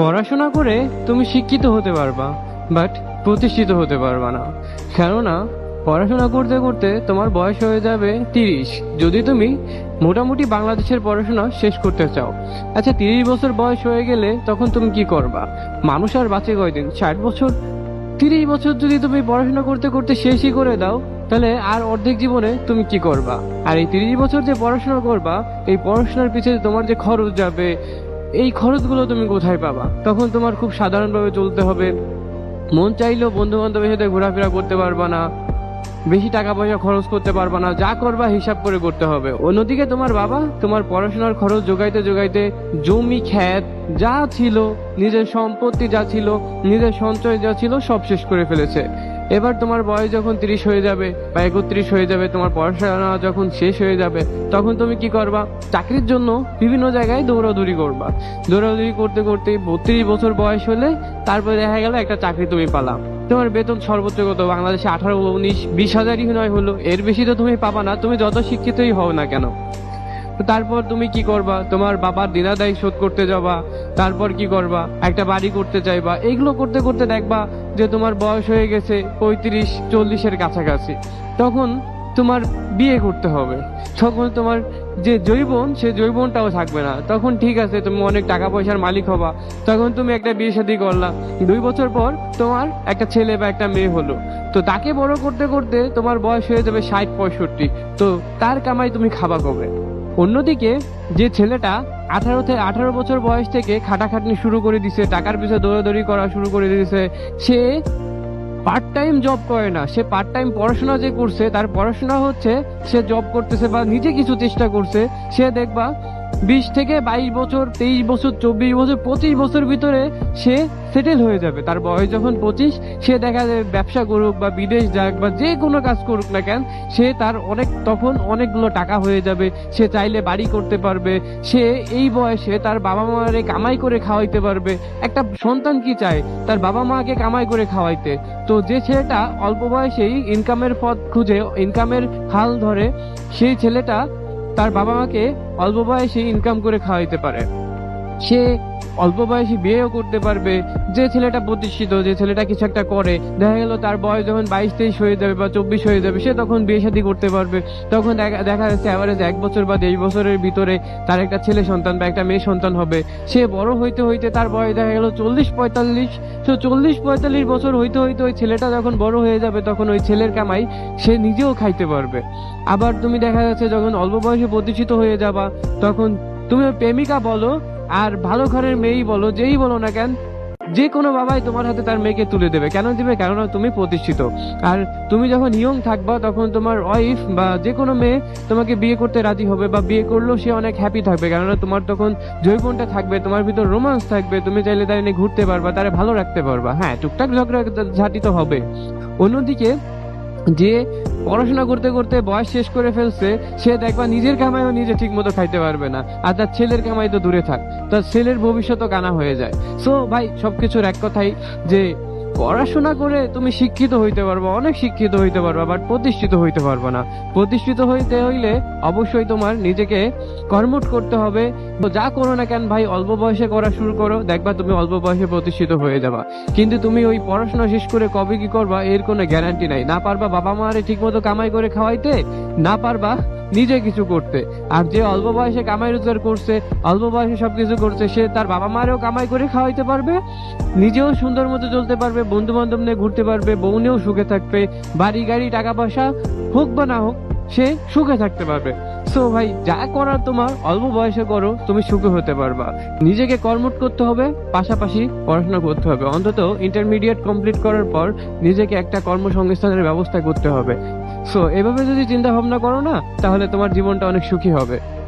পড়াশোনা করে তুমি শিক্ষিত হতে পারবা বাট প্রতিষ্ঠিত হতে পারবা না। কেননা, পড়াশোনা করতে করতে তোমার বয়স হয়ে যাবে তিরিশ। যদি তুমি মোটামুটি বাংলাদেশের পড়াশোনা শেষ করতে চাও আচ্ছা তিরিশ বছর বয়স হয়ে গেলে তখন তুমি কি করবা? মানুষ আর বাঁচে কয়দিন? ষাট বছর? তিরিশ বছর যদি তুমি পড়াশোনা করতে করতে শেষই করে দাও, তাহলে আর অর্ধেক জীবনে তুমি কি করবা? আর এই তিরিশ বছর যে পড়াশোনা করবা, এই পড়াশোনার পিছনে তোমার যে খরচ যাবে এই খরচগুলো তুমি কোথায় পাবা? তখন তোমার খুব সাধারণভাবে চলতে হবে। মন চাইলেও বন্ধু বান্ধবের সাথে ঘোরাফেরা করতে পারবা না। বেশি টাকা পয়সা খরচ করতে পারবা না। যা করবা হিসাব করে করতে হবে। অন্যদিকে তোমার বাবা তোমার পড়াশোনার খরচ যোগাইতে যোগাইতে জমি খ্যাত যা ছিল, নিজের সম্পত্তি যা ছিল, নিজের সঞ্চয় যা ছিল সব শেষ করে ফেলেছে। এবার তোমার বয়স যখন তিরিশ হয়ে যাবে বা একত্রিশ হয়ে যাবে, তোমার পড়াশোনা যখন শেষ হয়ে যাবে, তখন তুমি কি করবা? চাকরির জন্য বিভিন্ন জায়গায় দৌড়াদৌড়ি করবা। দৌড়াদৌড়ি করতে করতে বত্রিশ বছর বয়স হলে তারপরে দেখা গেল একটা চাকরি তুমি পালা। তোমার বেতন সর্বোচ্চ কত? বাংলাদেশে আঠারো, উনিশ, বিশ হাজারই নয় হলো। এর বেশি তো তুমি পাবা না। তুমি যত শিক্ষিতই হও না কেন? তারপর তুমি কি করবা? তোমার বাবার দিনাদায়ী শোধ করতে যাবা। তারপর কি করবা? একটা বাড়ি করতে চাইবা। এইগুলো করতে করতে দেখবা যে তোমার বয়স হয়ে গেছে পঁয়ত্রিশ, চল্লিশের কাছাকাছি। তখন তোমার বিয়ে করতে হবে। তখন তোমার যে জৈবন সে জৈবনটাও থাকবে না। তখন ঠিক আছে, তুমি অনেক টাকা পয়সার মালিক হবা। তখন তুমি একটা বিয়ে শাদী করলা। দুই বছর পর তোমার একটা ছেলে বা একটা মেয়ে হলো। তো তাকে বড় করতে করতে তোমার বয়স হয়ে যাবে ষাট, পঁয়ষট্টি। তো তার কামাই তুমি খাবা কবে? অন্যদিকে, যে ছেলেটা আঠারো থেকে আঠারো বছর বয়স থেকে খাটাখাটনি শুরু করে দিছে, টাকার পিছনে দৌড়াদৌড়ি করা শুরু করে দিয়েছে সে পার্ট টাইম জব করে না, সে পার্ট টাইম পড়াশোনা যে করছে, তার পড়াশোনা হচ্ছে, সে জব করতেছে বা নিজে কিছু চেষ্টা করছে, সে দেখবা বিশ থেকে বাইশ বছর, তেইশ বছর, চব্বিশ বছর, পঁচিশ বছর ভিতরে সে সেটেল হয়ে যাবে। তার বয়স যখন পঁচিশ, সে দেখা যায় ব্যবসা করুক বা বিদেশ যাক বা যে কোনো কাজ করুক না কেন, সে তার অনেক, তখন অনেকগুলো টাকা হয়ে যাবে। সে চাইলে বাড়ি করতে পারবে। সে এই বয়সে তার বাবা মারে কামাই করে খাওয়াইতে পারবে। একটা সন্তান কি চায়? তার বাবা মাকে কামাই করে খাওয়াইতে। তো যে ছেলেটা অল্প বয়সেই ইনকামের পথ খুঁজে ইনকামের হাল ধরে, সেই ছেলেটা তার বাবা মাকে অল্প বয়সে ইনকাম করে খাওয়াইতে পারে। সে অল্প বয়সে বিয়েও করতে পারবে। যে ছেলেটা প্রতিষ্ঠিত, যে ছেলেটা কিছু একটা করে, দেখা গেল তার বয়স যখন বাইশ, তেইশ হয়ে যাবে বা চব্বিশ হয়ে যাবে, সে তখন বিয়ে শাদী করতে পারবে। তখন দেখা- যাচ্ছে অ্যাভারেজ এক বছর বা দেড় বছরের ভিতরে তার একটা ছেলে সন্তান বা একটা মেয়ে সন্তান হবে। সে বড় হইতে হইতে তার বয়স দেখা গেল চল্লিশ, পঁয়তাল্লিশ। তো চল্লিশ, পঁয়তাল্লিশ বছর হইতে হইতে ওই ছেলেটা যখন বড় হয়ে যাবে, তখন ওই ছেলের কামাই সে নিজেও খাইতে পারবে। আবার তুমি দেখা যাচ্ছে যখন অল্প বয়সে প্রতিষ্ঠিত হয়ে যাবা, তখন তুমি প্রেমিকা বলো, আর ভালো ঘরের মেয়েই বলো, যেই বলো না কেন, যে কোনো বাবাই তোমার হাতে তার মেয়েকে তুলে দেবে। কেন দিবে? কেননা তুমি প্রতিষ্ঠিত। আর তুমি যখন ইয়ং থাকবা, তখন তোমার ওয়াইফ বা যে কোনো মেয়ে তোমাকে বিয়ে করতে রাজি হবে, বা বিয়ে করলেও সে অনেক হ্যাপি থাকবে। কেননা তোমার তখন জৈবনটা থাকবে, তোমার ভিতর রোমান্স থাকবে, তুমি চাইলে তার নিয়ে ঘুরতে পারবা, তারে ভালো রাখতে পারবা। হ্যাঁ টুকটাক ঝগড়া ঝাঁটি তো হবে অন্যদিকে যে পড়াশোনা করতে করতে বয়স শেষ করে ফেলছে, সে দেখবা নিজের কামাইও নিজে ঠিক মতো খাইতে পারবে না, আর তার ছেলের কামাই তো দূরে থাক, তার ছেলের ভবিষ্যৎও কানা হয়ে যায়। সো ভাই, সবকিছুর এক কথাই যে পড়াশোনা করে তুমি শিক্ষিত হইতে পারবা, অনেক শিক্ষিত হইতে পারবা বাট প্রতিষ্ঠিত হইতে পারবা না। প্রতিষ্ঠিত হইতে হইলে অবশ্যই তোমার নিজেকে কর্মট করতে হবে। তো যা করো না কেন ভাই, অল্প বয়সে করা শুরু করো, দেখবা তুমি অল্প বয়সে প্রতিষ্ঠিত হয়ে যাবা। কিন্তু তুমি ওই পড়াশোনা শেষ করে কবে কি করবা, এর কোনো গ্যারান্টি নাই। না পারবা বাবা মারে ঠিক মতো কামাই করে খাওয়াইতে, না পারবা নিজে কিছু করতে। আর যে অল্প বয়সে কামাই রোজগার করছে, অল্প বয়সে সবকিছু করছে, সে তার বাবা মারেও কামাই করে খাওয়াইতে পারবে, নিজেও সুন্দর মতো চলতে পারবে বন্ধু বান্ধব নিয়ে ঘুরতে পারবে বউনেও সুখে থাকবে, বাড়ি গাড়ি টাকা পয়সা হোক বা না হোক, সে সুখে থাকতে পারবে। সো ভাই, যা করার তোমার, অল্প বয়সে করো, তুমি সুখে হতে পারবা। নিজেকে কর্মট করতে হবে, পাশাপাশি পড়াশোনা করতে হবে। অন্তত ইন্টারমিডিয়েট কমপ্লিট করার পর নিজেকে একটা কর্মসংস্থানের ব্যবস্থা করতে হবে। সো এভাবে যদি চিন্তা ভাবনা করো না তাহলে তোমার জীবনটা অনেক সুখী হবে।